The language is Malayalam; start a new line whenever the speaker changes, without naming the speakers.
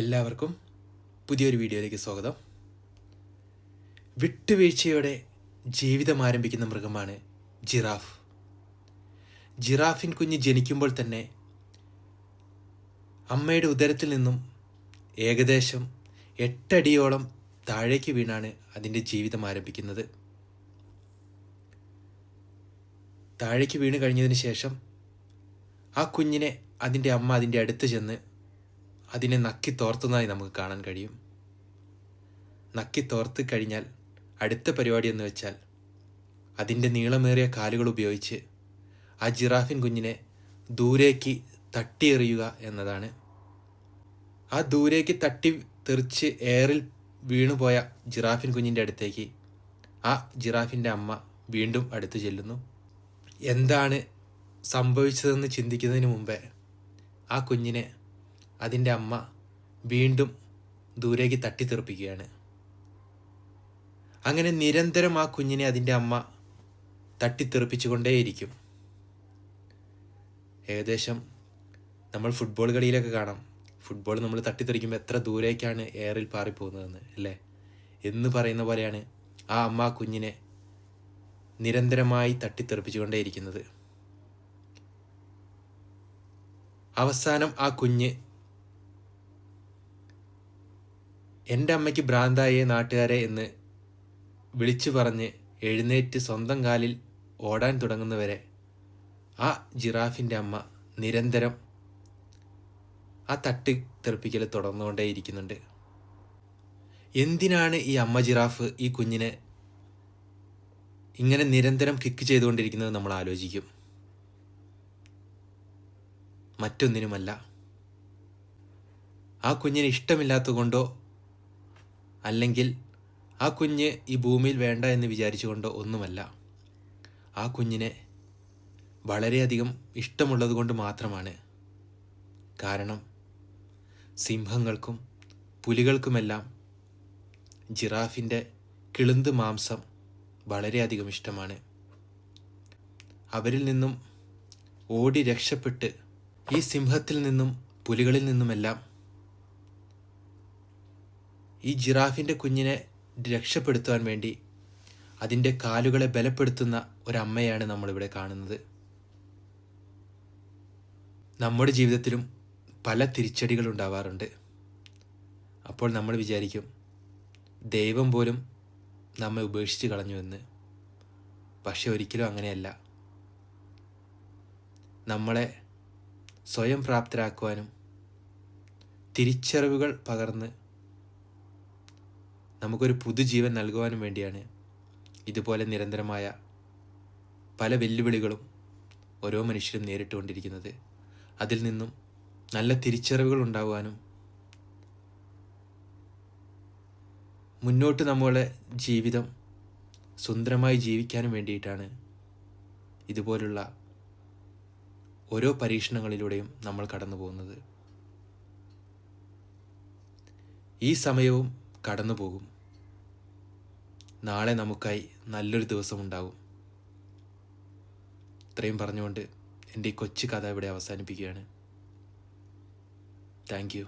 എല്ലാവർക്കും പുതിയൊരു വീഡിയോയിലേക്ക് സ്വാഗതം. വിട്ടുവീഴ്ചയോടെ ജീവിതം ആരംഭിക്കുന്ന മൃഗമാണ് ജിറാഫ്. ജിറാഫിൻ കുഞ്ഞ് ജനിക്കുമ്പോൾ തന്നെ അമ്മയുടെ ഉദരത്തിൽ നിന്നും ഏകദേശം എട്ടടിയോളം താഴേക്ക് വീണാണ് അതിന്റെ ജീവിതം ആരംഭിക്കുന്നത്. താഴേക്ക് വീണ് കഴിഞ്ഞതിന് ശേഷം ആ കുഞ്ഞിനെ അതിന്റെ അമ്മ അതിന്റെ അടുത്ത് ചെന്ന് അതിനെ നക്കി തോർത്തുന്നതായി നമുക്ക് കാണാൻ കഴിയും. നക്കി തോർത്ത് കഴിഞ്ഞാൽ അടുത്ത പരിപാടി എന്ന് വെച്ചാൽ അതിന്റെ നീളമേറിയ കാലുകൾ ഉപയോഗിച്ച് ആ ജിറാഫിൻ കുഞ്ഞിനെ ദൂരേക്ക് തട്ടിയെറിയുക എന്നതാണ്. ആ ദൂരേക്ക് തട്ടി തെറിച്ച് എയറിൽ വീണുപോയ ജിറാഫിൻ കുഞ്ഞിന്റെ അടുത്തേക്ക് ആ ജിറാഫിന്റെ അമ്മ വീണ്ടും അടുത്ത് ചെല്ലുന്നു. എന്താണ് സംഭവിച്ചതെന്ന് ചിന്തിക്കുന്നതിന് മുമ്പേ ആ കുഞ്ഞിനെ അതിന്റെ അമ്മ വീണ്ടും ദൂരേക്ക് തട്ടിത്തെറിപ്പിക്കുകയാണ്. അങ്ങനെ നിരന്തരം ആ കുഞ്ഞിനെ അതിന്റെ അമ്മ തട്ടിത്തെറിപ്പിച്ചുകൊണ്ടേയിരിക്കും. ഏകദേശം നമ്മൾ ഫുട്ബോൾ കളിയിലൊക്കെ കാണാം. ഫുട്ബോൾ നമ്മൾ തട്ടിത്തെറിക്കുമ്പോൾ എത്ര ദൂരേക്കാണ് എയറിൽ പാറിപ്പോകുന്നതെന്ന് അല്ലേ? എന്ന് പറയുന്ന പോലെയാണ് ആ അമ്മ കുഞ്ഞിനെ നിരന്തരമായി തട്ടിത്തെറിപ്പിച്ചുകൊണ്ടേയിരിക്കുന്നത്. അവസാനം ആ കുഞ്ഞ് എന്റെ അമ്മയ്ക്ക് ഭ്രാന്തായ നാട്ടുകാരെ എന്ന് വിളിച്ചു പറഞ്ഞ് എഴുന്നേറ്റ് സ്വന്തം കാലിൽ ഓടാൻ തുടങ്ങുന്നവരെ ആ ജിറാഫിന്റെ അമ്മ നിരന്തരം ആ തട്ടി തെറിപ്പിക്കൽ തുടർന്നുകൊണ്ടേയിരിക്കുന്നുണ്ട്. എന്തിനാണ് ഈ അമ്മ ജിറാഫ് ഈ കുഞ്ഞിനെ ഇങ്ങനെ നിരന്തരം കിക്ക് ചെയ്തുകൊണ്ടിരിക്കുന്നത് നമ്മൾ ആലോചിക്കും. മറ്റൊന്നിനുമല്ല. ആ കുഞ്ഞിന് ഇഷ്ടമില്ലാത്തതുകൊണ്ടോ അല്ലെങ്കിൽ ആ കുഞ്ഞ് ഈ ഭൂമിയിൽ വേണ്ട എന്ന് വിചാരിച്ചുകൊണ്ടോ ഒന്നുമല്ല. ആ കുഞ്ഞിനെ വളരെയധികം ഇഷ്ടമുള്ളത് കൊണ്ട് മാത്രമാണ്. കാരണം സിംഹങ്ങൾക്കും പുലികൾക്കുമെല്ലാം ജിറാഫിന്റെ കിളുന്ത് മാംസം വളരെയധികം ഇഷ്ടമാണ്. അവരിൽ നിന്നും ഓടി രക്ഷപ്പെട്ട് ഈ സിംഹത്തിൽ നിന്നും പുലികളിൽ നിന്നുമെല്ലാം ഈ ജിറാഫിന്റെ കുഞ്ഞിനെ രക്ഷപ്പെടുത്തുവാൻ വേണ്ടി അതിന്റെ കാലുകളെ ബലപ്പെടുത്തുന്ന ഒരമ്മയാണ് നമ്മളിവിടെ കാണുന്നത്. നമ്മുടെ ജീവിതത്തിലും പല തിരിച്ചടികൾ ഉണ്ടാവാറുണ്ട്. അപ്പോൾ നമ്മൾ വിചാരിക്കും ദൈവം പോലും നമ്മെ ഉപേക്ഷിച്ച് കളഞ്ഞു എന്ന്. പക്ഷെ ഒരിക്കലും അങ്ങനെയല്ല. നമ്മളെ സ്വയം പ്രാപ്തരാക്കുവാനും തിരിച്ചറിവുകൾ പകർന്ന് നമുക്കൊരു പുതുജീവൻ നൽകുവാനും വേണ്ടിയാണ് ഇതുപോലെ നിരന്തരമായ പല വെല്ലുവിളികളും ഓരോ മനുഷ്യരും നേരിട്ടുകൊണ്ടിരിക്കുന്നത്. അതിൽ നിന്നും നല്ല തിരിച്ചറിവുകൾ ഉണ്ടാകുവാനും മുന്നോട്ട് നമ്മളെ ജീവിതം സുന്ദരമായി ജീവിക്കാനും വേണ്ടിയിട്ടാണ് ഇതുപോലുള്ള ഓരോ പരീക്ഷണങ്ങളിലൂടെയും നമ്മൾ കടന്നു പോകുന്നത്. ഈ സമയവും കടന്നു പോകും. നാളെ നമുക്കായി നല്ലൊരു ദിവസം ഉണ്ടാകും ഇത്രയും പറഞ്ഞുകൊണ്ട് എന്റെ ഈ കൊച്ചു കഥ ഇവിടെ അവസാനിപ്പിക്കുകയാണ്. താങ്ക്